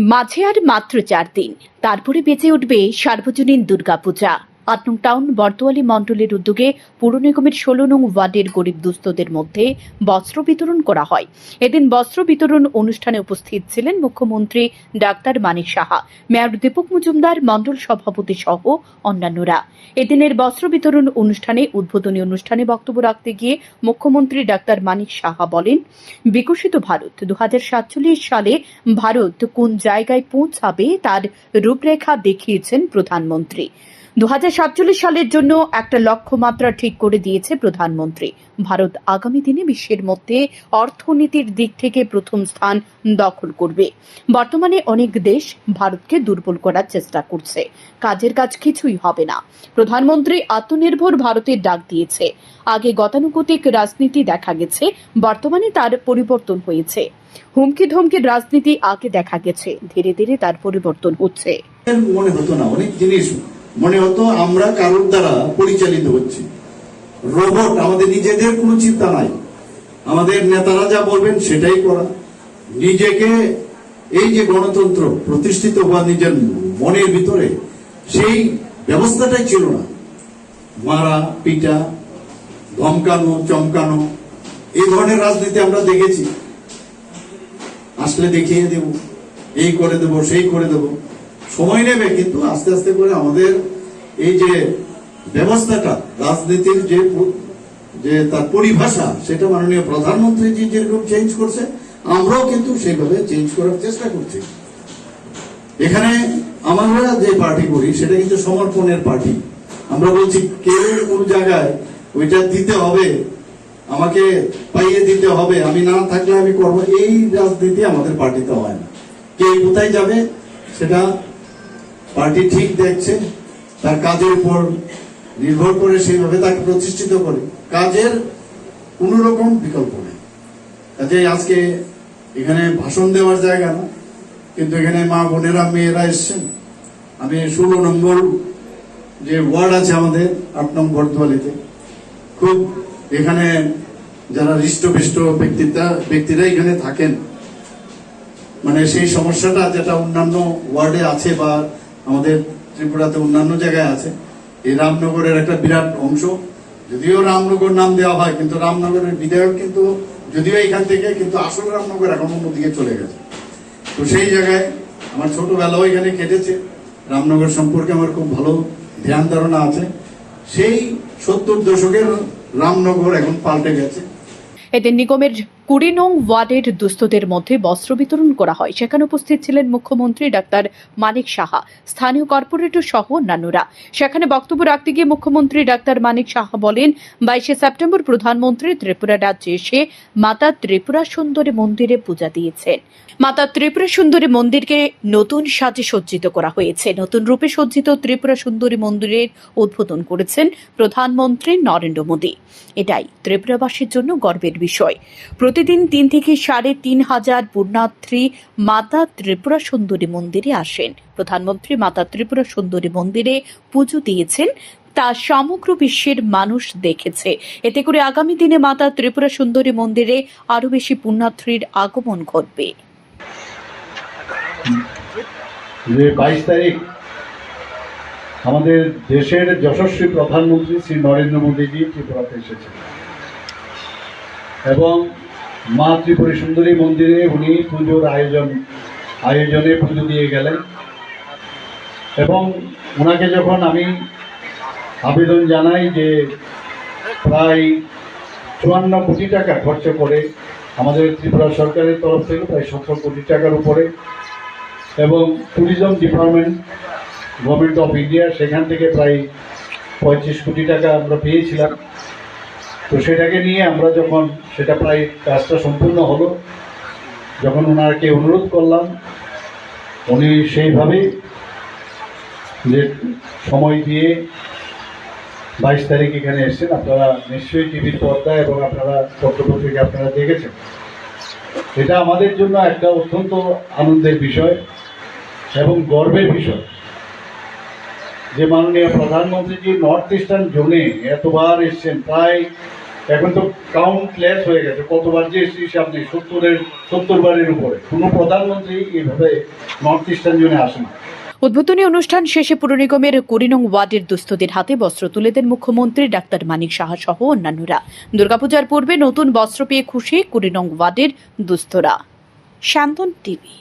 মাঝে আর মাত্র চার দিন। তারপরে বেঁচে উঠবে সার্বজনীন দুর্গাপূজা। আট নং টাউন বর্তোয়ালি মণ্ডলের উদ্যোগে পুর নিগমের ষোলো নং ওয়ার্ডের গরিব দুস্থদের মধ্যে বস্ত্র বিতরণ করা হয়। এদিন বস্ত্র বিতরণ অনুষ্ঠানে উপস্থিত ছিলেন মুখ্যমন্ত্রী ডাক্তার মানিক সাহা, মেয়র দীপক মজুমদার মণ্ডল সভাপতি সহ অন্যান্যরা। এদিনের বস্ত্র বিতরণ অনুষ্ঠানে, উদ্বোধনী অনুষ্ঠানে বক্তব্য রাখতে গিয়ে মুখ্যমন্ত্রী ডাক্তার মানিক সাহা বলেন, বিকশিত ভারত দু হাজার সাতচল্লিশ সালে ভারত কোন জায়গায় পৌঁছাবে তার রূপরেখা দেখিয়েছেন প্রধানমন্ত্রী। দু হাজার সাতচল্লিশ সালের জন্য একটা লক্ষ্যমাত্রা ঠিক করে দিয়েছে প্রধানমন্ত্রী। ভারত আগামী দিনে বিশ্বের মধ্যে অর্থনীতির দিক থেকে প্রথম স্থান দখল করবে। বর্তমানে অনেক দেশ ভারতকে দুর্বল করার চেষ্টা করছে। কাজের কাজ কিছুই হবে না। প্রধানমন্ত্রী আত্মনির্ভর ভারতের ডাক দিয়েছে। আগে গতানুগতিক রাজনীতি দেখা গেছে, বর্তমানে তার পরিবর্তন হয়েছে। হুমকি ধমকির রাজনীতি আগে দেখা গেছে, ধীরে ধীরে তার পরিবর্তন হচ্ছে। মনে হতো না, অনেক জিনিস মনে হতো আমরা কারোর দ্বারা পরিচালিত হচ্ছি। রোবট আমাদের নিজেদের কোনো চিন্তা নাই। আমাদের নেতারা যা বলবেন সেটাই করা। নিজেকে এই যে গণতন্ত্র প্রতিষ্ঠিত হওয়া নিজের মনের ভিতরে, সেই ব্যবস্থাটাই ছিল না। মারা, পিটা, ধমকানো, চমকানো, এই ধরনের রাজনীতি আমরা দেখেছি। আসলে দেখিয়ে দেব, এই করে দেব, সেই করে দেব। সময় নেবে, কিন্তু আস্তে আস্তে করে আমাদের এই যে ব্যবস্থাটা, রাজনীতির যে যে তার পরিভাষা, সেটা মাননীয় প্রধানমন্ত্রী জি যেরকম চেঞ্জ করছে, আমরাও কিন্তু সেইভাবে চেঞ্জ করার চেষ্টা করছি। এখানে আমরা যে পার্টি করি, সেটা কিন্তু সমর্পণের পার্টি আমরা বলছি, কেউ কোন জায়গায় ওইটা দিতে হবে, আমাকে পাইয়ে দিতে হবে, আমি না থাকলে আমি করব। এই রাজনীতি আমাদের পার্টিতে হয় না। কে কোথায় যাবে, সেটা পার্টি ঠিক দেখছে, তার কাজের উপর নির্ভর করে সেইভাবে তাকে প্রতিষ্ঠিত করে। কাজের কোন রকম বিকল্প নেই। কাজে আজকে এখানে ভাষণ দেওয়ার জায়গা না, কিন্তু এখানে মা বোনেরা, মেয়েরা এসছেন। আমি ষোলো নম্বর যে ওয়ার্ড আছে আমাদের, আট নম্বর দোয়ালিতে খুব এখানে যারা হৃষ্টপৃষ্ট ব্যক্তিতা, ব্যক্তিরা এখানে থাকেন। মানে সেই সমস্যাটা যেটা অন্যান্য ওয়ার্ডে আছে বা আমাদের ত্রিপুরাতে অন্যান্য জায়গায় আছে। এই রামনগরের একটা বিরাট অংশ। যদিও রামনগর নাম দেওয়া হয়, কিন্তু রামনগরের বিধায়ক কিন্তু যদিও এখান থেকে, কিন্তু আসল রামনগর এখন অন্যদিকে চলে গেছে। তো সেই জায়গায় আমার ছোটবেলাও এখানে কেটেছে। রামনগর সম্পর্কে আমার খুব ভালো ধ্যান ধারণা আছে। সেই সত্তর দশকের রামনগর এখন পাল্টে গেছে। এদিন নিগমের কুড়ি নং ওয়ার্ডের দুস্থদের মধ্যে বস্ত্র বিতরণ করা হয়। সেখানে উপস্থিত ছিলেন মুখ্যমন্ত্রী ডাক্তার মানিক সাহা, স্থানীয় কর্পোরেটর সহ অন্যান্যরা। সেখানে বক্তব্য রাখতে গিয়ে মুখ্যমন্ত্রী ডাক্তার মানিক সাহা বলেন, বাইশে সেপ্টেম্বর প্রধানমন্ত্রী ত্রিপুরা রাজ্যে এসে মাতা ত্রিপুরা সুন্দরী মন্দিরে পূজা দিয়েছেন। মাতা ত্রিপুরা সুন্দরী মন্দিরকে নতুন সাজে সজ্জিত করা হয়েছে। নতুন রূপে সজ্জিত ত্রিপুরা সুন্দরী মন্দিরের উদ্বোধন করেছেন প্রধানমন্ত্রী নরেন্দ্র মোদী। এটাই ত্রিপুরাবাসীর জন্য গর্বের বিষয়। প্রতিদিন তিন থেকে সাড়ে তিন হাজার পুণ্যার্থী মাতা ত্রিপুরা সুন্দরী মন্দিরে আসেন। প্রধানমন্ত্রী মাতা ত্রিপুরা সুন্দরী মন্দিরে পুজো দিয়েছেন। তা সমগ্র বিশ্বের মানুষ দেখেছে। এতে করে আগামী দিনে মাতা ত্রিপুরা সুন্দরী মন্দিরে আরও বেশি পুণ্যার্থীর আগমন ঘটবে। বাইশ তারিখ আমাদের দেশের যশস্বী প্রধানমন্ত্রী শ্রী নরেন্দ্র মোদীজি ত্রিপুরাতে এসেছেন। এবং মা ত্রিপুরী সুন্দরী মন্দিরে উনি পুজোর আয়োজন, আয়োজনে পুজো দিয়ে গেলেন। এবং ওনাকে যখন আমি আবেদন জানাই যে প্রায় চুয়ান্ন কোটি টাকা খরচ করে আমাদের ত্রিপুরা সরকারের তরফ থেকে প্রায় সতেরো কোটি টাকার উপরে এবং tourism department government of India সেখান থেকে প্রায় পঁয়ত্রিশ কোটি টাকা আমরা পেয়েছিলাম। তো সেটাকে নিয়ে আমরা যখন সেটা প্রায় কাজটা সম্পূর্ণ হলো, যখন ওনাকে অনুরোধ করলাম, উনি সেইভাবেই যে সময় দিয়ে বাইশ তারিখ এখানে এসেছেন, আপনারা নিশ্চয়ই টিভির পর্দা এবং আপনারা পত্রপত্রিকা আপনারা দেখেছেন। এটা আমাদের জন্য একটা অত্যন্ত আনন্দের বিষয় এবং গর্বের বিষয় যে মাননীয় প্রধানমন্ত্রীজি নর্থ ইস্টার্ন জোনে এতবার এসছেন, প্রায় এখন তো কাউন্টলেস হয়ে গেছে। কতবার যে এসেছি হিসাব সত্তরের সত্তর বারের উপরে। কোনো প্রধানমন্ত্রী এইভাবে নর্থ ইস্টার্ন জোনে আসে না। উদ্বোধনী অনুষ্ঠান শেষে পুর নিগমের কুড়ি ওয়ার্ডের দুস্থদের হাতে বস্ত্র তুলে দেন মুখ্যমন্ত্রী ডাক্তার মানিক সাহা সহ অন্যান্যরা। দুর্গাপূজার পূর্বে নতুন বস্ত্র পেয়ে খুশি কুড়ি ওয়ার্ডের দুস্থরা। শান্তন টিভি